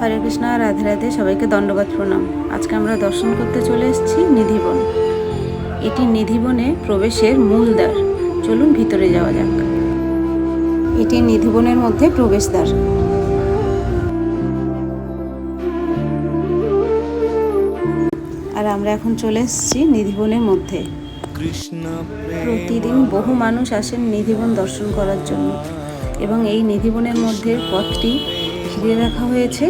হরে কৃষ্ণ রাধে রাধে সবাইকে দণ্ডবাদ প্রণাম। আজকে আমরা দর্শন করতে চলে এসেছি নিধিবন। এটি নিধিবনে প্রবেশের মূল দ্বার। চলুন ভিতরে যাওয়া যাক। এটি নিধিবনের মধ্যে প্রবেশদ্বার। আর আমরা এখন চলে এসেছি নিধিবনের মধ্যে। প্রতিদিন বহু মানুষ আসেন নিধিবন দর্শন করার জন্য। এবং এই নিধিবনের মধ্যে পথটি ঘিরে রাখা হয়েছে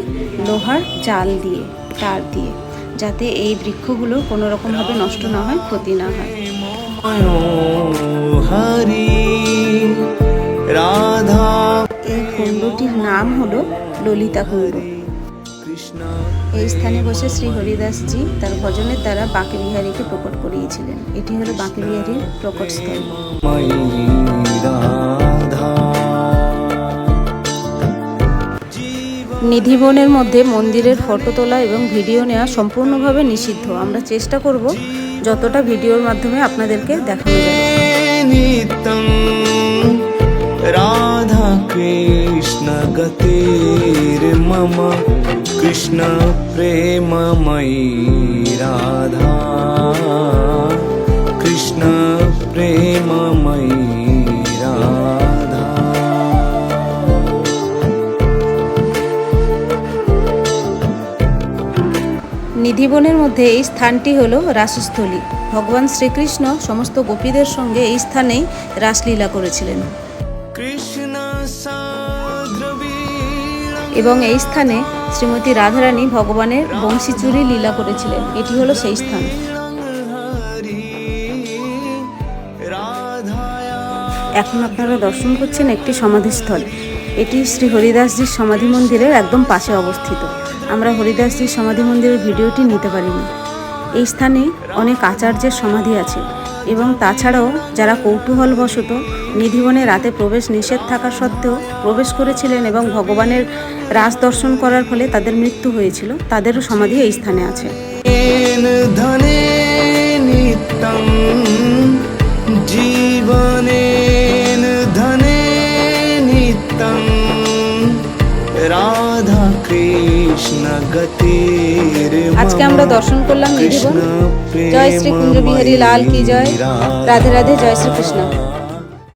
লোহার জাল দিয়ে তার দিয়ে যাতে এই বৃক্ষগুলো কোনো রকমভাবে নষ্ট না হয় ক্ষতি না হয়। রাধা এই কুণ্ডটির নাম হলো ললিতা কুণ্ড। এই স্থানে বসে শ্রী হরিদাসজি তার ভজনের দ্বারা বাঁকে বিহারীকে প্রকট করিয়েছিলেন। এটি হলো বাঁকে বিহারীর প্রকটস্থল ময়ী নিধিবনের মধ্যে মন্দিরের ফটো তোলা এবং ভিডিও নেওয়া সম্পূর্ণভাবে নিষিদ্ধ। আমরা চেষ্টা করব যতটা ভিডিওর মাধ্যমে আপনাদেরকে দেখানো রাধা কৃষ্ণ গতির মম কৃষ্ণ নিধিবনের মধ্যে এই স্থানটি হল রাসস্থলী। ভগবান শ্রীকৃষ্ণ সমস্ত গোপীদের সঙ্গে এই স্থানেই রাসলীলা করেছিলেন। এবং এই স্থানে শ্রীমতী রাধারানী ভগবানের বংশীচুরি লীলা করেছিলেন। এটি হলো সেই স্থান। এখন আপনারা দর্শন করছেন একটি সমাধিস্থল। এটি শ্রী হরিদাসজির সমাধি মন্দিরের একদম পাশে অবস্থিত। আমরা হরিদাসজির সমাধি মন্দিরের ভিডিওটি নিতে পারিনি। এই স্থানে অনেক আচার্যের সমাধি আছে এবং তাছাড়াও যারা কৌতূহলবশত নিধিবনে রাতে প্রবেশ নিষেধ থাকা সত্ত্বেও প্রবেশ করেছিলেন এবং ভগবানের রাজ দর্শন করার ফলে তাদের মৃত্যু হয়েছিল, তাদেরও সমাধি এই স্থানে আছে। येन আজকে আমরা দর্শন করলাম নিধিবন জয় শ্রী কুঞ্জ বিহারী লাল কি জয়? রাধে রাধে জয় শ্রী কৃষ্ণ।